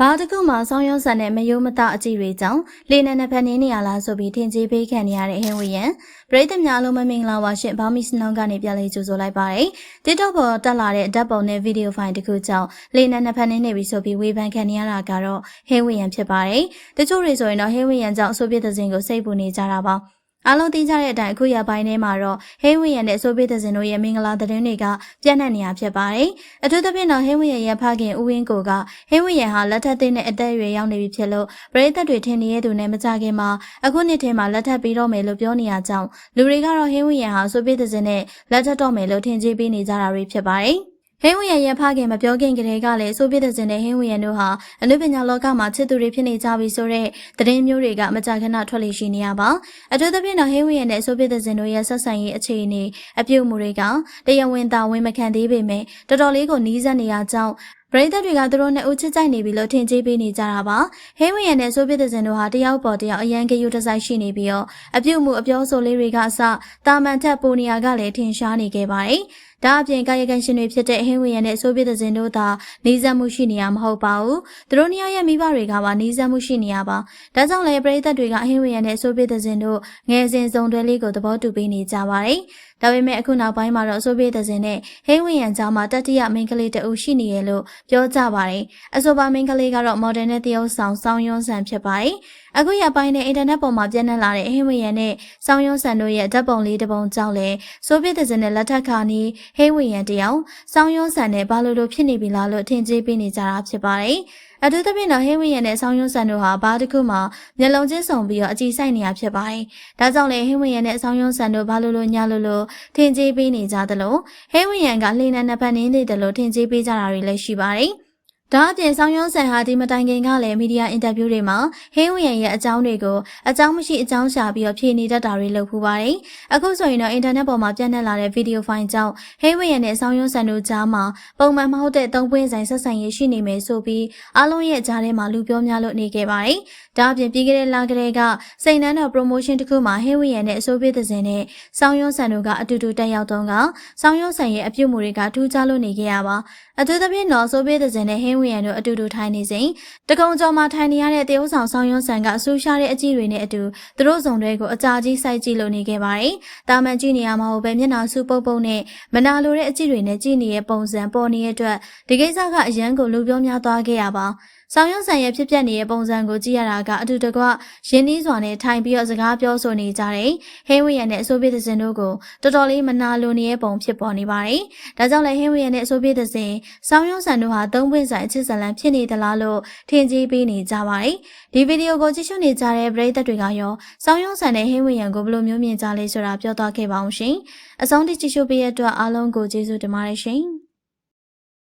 ဘာတစ်ခုမှဆောင်းရုံးဆန်တဲ့မယိုးမတအကြည့်တွေကြောင့်လေနံနှစ်ဖက်နေနေရလားဆိုပြီးထင်ကြီးပေးခံနေရတဲ့ဟင်းဝီယံပရိသတ်များလုံးမမင်္ဂလာပါရှင်ဘာမီစနောင်းကနေပြန်လေးကြိုဆိုလိုက်ပါတယ် TikTok ပေါ်တက်လာတဲ့ဓာတ်ပုံနဲ့ဗီဒီယိုဖိုင်တစ်ခုကြောင့်လေနံနှစ်ဖက်နေနေပြီဆိုပြီးဝေဖန်ခံနေရတာကတော့ဟင်းဝီယံဖြစ်ပါတယ်တချို့တွေဆိုရင်တော့ဟင်းဝီယံကြောင့်အဆိုးပြတဲ့စဉ်ကိုစိတ်ပူနေကြတာပါ အားလုံးသိကြတဲ့အတိုင်းအခုရပိုင်းထဲမှာတော့ဟိဝင်းရနဲ့ဆိုဗီယက်စင်တို့ရဲ့မင်္ဂလာသတင်းတွေကပြန့်နှံ့နေရဖြစ်ပါတယ်။အထူးသဖြင့်တော့ဟိဝင်းရရဲ့ဖခင်ဦးဝင်းကိုကဟိဝင်းရဟာလက်ထပ်သိတဲ့အသက်အရွယ်ရောက်နေပြီဖြစ်လို့ပရိသတ်တွေထင်နေတဲ့သူနဲ့မကြခင်မှာအခုနှစ်ထဲမှာလက်ထပ်ပြီးတော့မယ်လို့ပြောနေရကြောင်းလူတွေကတော့ဟိဝင်းရဟာဆိုဗီယက်စင်နဲ့လက်ထပ်တော့မယ်လို့ထင်ကြေးပေးနေကြတာတွေဖြစ်ပါတယ်။ ဟင်းဝရရဲ့ဖခင်မပြောခင်ကလေးကလည်းဆိုပြတဲ့စင်တဲ့ဟင်းဝရတို့ဟာအနုပညာလောကမှာချစ်သူတွေဖြစ်နေကြပြီဆိုတဲ့သတင်းမျိုးတွေကမကြာခဏထွက်လေရှိနေရပါအထူးသဖြင့်တော့ဟင်းဝရနဲ့ဆိုပြတဲ့စင်တို့ရဲ့ဆက်ဆံရေးအခြေအနေအပြုတ်မှုတွေကတရားဝင်တာဝန်မခံသေးပေမဲ့တော်တော်လေးကိုနီးစပ်နေရကြောင်း ပရိသတ်တွေကသူတို့နဲ့ဦးချစ်ကြိုက်နေပြီလို့ထင်ကြေးပေးနေကြတာပါဟင်းဝရနဲ့ဆိုပြတဲ့စင်တို့ဟာတယောက်ပေါ်တယောက်အရန်ကယူတဆိုင်ရှိနေပြီးတော့အပြုတ်မှုအပြောဆိုလေးတွေကအစတာမန်ထက်ပိုနေရကလည်းထင်ရှားနေခဲ့ပါတယ်ဒါအပြင်ကာယကံရှင်တွေဖြစ်တဲ့ဟင်းဝရနဲ့ဆိုဗီယက်စင်တို့သာနေစပ်မှုရှိနေရမဟုတ်ပါဘူး။သူတို့နှစ်ယောက်ရဲ့မိဘတွေကပါနေစပ်မှုရှိနေရပါ။ဒါကြောင့်လည်းပရိသတ်တွေကဟင်းဝရနဲ့ဆိုဗီယက်စင်တို့ငယ်စဉ်စုံတွဲလေးကိုသဘောတူပေးနေကြပါတယ်။ ဒါပေမဲ့အခုနောက်ပိုင်းမှာတော့ဆိုဗီယက်စင်နဲ့ဟင်းဝရန်ကြားမှာတတိယမိန်းကလေးတအုပ်ရှိနေရလို့ပြောကြပါတယ်။အဆိုပါမိန်းကလေးကတော့ modern နဲ့တရုပ်ဆောင်စောင်းရွန်းဆန်ဖြစ်ပါတယ်။အခုရပိုင်းနဲ့အင်တာနက်ပေါ်မှာပြန့်နှံ့လာတဲ့ဟင်းဝရန်နဲ့စောင်းရွန်းဆန်တို့ရဲ့ဓာတ်ပုံလေးတစ်ပုံကြောင့်လည်းဆိုဗီယက်စင်နဲ့လက်ထပ်ခါနီးဟင်းဝရန်တယောက်စောင်းရွန်းဆန်နဲ့ဘာလို့လို့ဖြစ်နေပြီလားလို့ထင်ကြေးပေးနေကြတာဖြစ်ပါတယ်။ အထူးသဖြင့်တော့ဟင်းဝရန်နဲ့ဆောင်းရွန်းဆန်တို့ဟာဘာတစ်ခုမှမျက်လုံးချင်းစုံပြီးတော့အကြည့်ဆိုင်နေရဖြစ်ပါတယ်။ဒါကြောင့်လေဟင်းဝရန်နဲ့ဆောင်းရွန်းဆန်တို့ဘာလို့လို့ညလို့လို့ထင်ကြေးပေးနေကြသလိုဟင်းဝရန်ကလှိနေနှစ်ဖက်နင်းနေတယ်လို့ထင်ကြေးပေးကြတာတွေလည်းရှိပါတယ်။ ဒါအပြင်ဆောင်ရွန်းဆန်ဟာဒီမတိုင်ခင်ကလည်းမီဒီယာအင်တာဗျူးတွေမှာဟင်းဝရန်ရဲ့အကြောင်းတွေကိုအကြောင်းမရှိအကြောင်းရှာပြီးတော့ဖြေနေတတ်တာတွေလုပ်ဖူးပါတယ်။အခုဆိုရင်တော့အင်တာနက်ပေါ်မှာပြန့်နှံ့လာတဲ့ဗီဒီယိုဖိုင်ကြောင့်ဟင်းဝရန်နဲ့ဆောင်ရွန်းဆန်တို့ကြားမှာပုံမှန်မဟုတ်တဲ့သုံးပွင့်ဆိုင်ဆက်ဆံရေးရှိနေမယ်ဆိုပြီးအားလုံးရဲ့ကြားထဲမှာလူပြောများလို့နေခဲ့ပါတယ်။ဒါအပြင်ပြီးခဲ့တဲ့လကလေးကစိန်နန်းတော် promotion တစ်ခုမှာဟင်းဝရန်နဲ့အစိုးရသစဉ်နဲ့ဆောင်ရွန်းဆန်တို့ကအတူတူတက်ရောက်တော့ကဆောင်ရွန်းဆန်ရဲ့အပြုတ်မှုတွေကထူးခြားလို့နေခဲ့ရပါ။အထူးသဖြင့်တော့အစိုးရသစဉ်နဲ့ဟင်းဝရန်တို့အတူတူထိုင်နေစဉ်တကုံကျော်မှာထိုင်နေရတဲ့တရုတ်ဆောင်ဆောင်ရွန်းဆန်ကအဆူရှားတဲ့အကြည့်တွေနဲ့အတူသူတို့စုံတွေကိုအကြာကြီးစိုက်ကြည့်လို့နေခဲ့ပါတယ်။တာမန်ကြည့်နေရမှာဟုတ်ပဲမျက်နှာဆူပုတ်ပုတ်နဲ့မနာလိုတဲ့အကြည့်တွေနဲ့ကြည့်နေတဲ့ပုံစံပေါ်နေတဲ့အတွက်ဒီကိစ္စကအရန်ကိုလူပြောများသွားခဲ့ရပါ။ဆောင်ရွက်ဆန်ရဲ့ဖြစ်ပျက်နေတဲ့ပုံစံကိုကြည့်ရတာကအတူတကွရင်းနှီးစွာနဲ့ထိုင်ပြီးတော့စကားပြောဆိုနေကြတဲ့ဟင်းဝရနဲ့အဆိုးပြေးတဲ့စင်တို့ကိုတော်တော်လေးမနာလိုနေတဲ့ပုံဖြစ်ပေါ်နေပါတယ်။ဒါကြောင့်လည်းဟင်းဝရနဲ့အဆိုးပြေးတဲ့စင်ဆောင်ရွက်ဆန်တို့ဟာသုံးပွင့်ဆိုင်အချစ်ဇလန်ဖြစ်နေသလားလို့ထင်ကြီးပေးနေကြပါတယ်။ဒီဗီဒီယိုကိုကြည့်ရှုနေကြတဲ့ပရိသတ်တွေကရောဆောင်ရွက်ဆန်နဲ့ဟင်းဝရကိုဘယ်လိုမျိုးမြင်ကြလဲဆိုတာပြောသွားခဲ့ပါအောင်ရှင်။အဆုံးထိကြည့်ရှုပေးရတဲ့အတွက်အားလုံးကိုကျေးဇူးတင်ပါတယ်ရှင်။